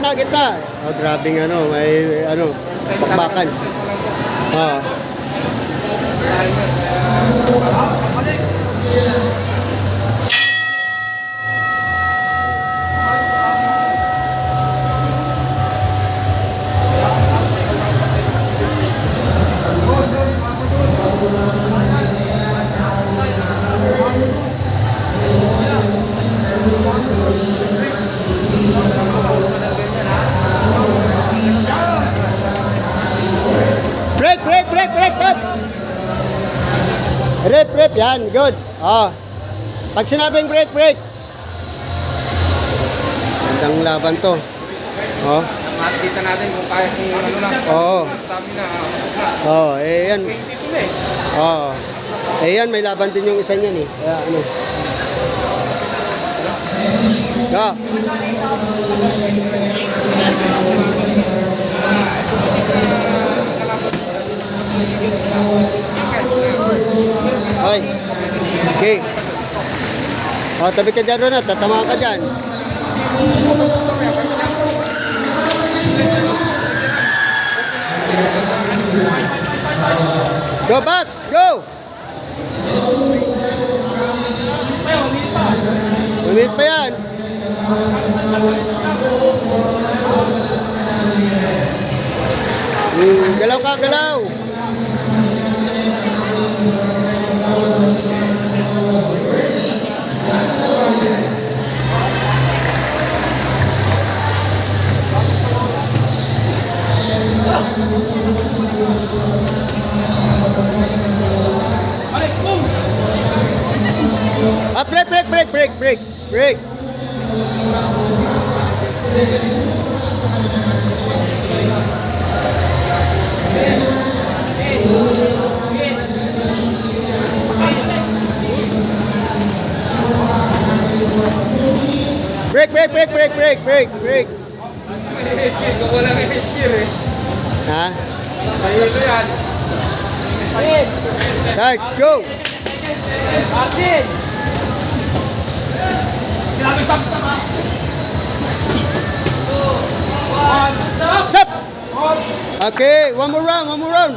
gitna, gitna. Oh, grabing ano, may ano, bakbakan. Oh. Rep, rep, yan, good. Oh. Pag sinabing break, break. Gandang laban to. Oh. Makikita natin kung kaya kung ano lang. Oo. Stamina. Oh, eh yan. 22 na eh. Oh. Eh yan, may laban din yung isa niyan eh. Kaya ano. Go. Okay. O, tabi ka dyan, Ronat. Tatamaan ka dyan. Go, Bucks! Go! Ulit pa yan. Hmm, galaw ka, galaw. Ah, break, break, break, break, break, break. Break, break, break, break, break, break, break. Ha? Start, go! Asin! Sinabi stop stop ha. Stop! Okay, one more round, one more round.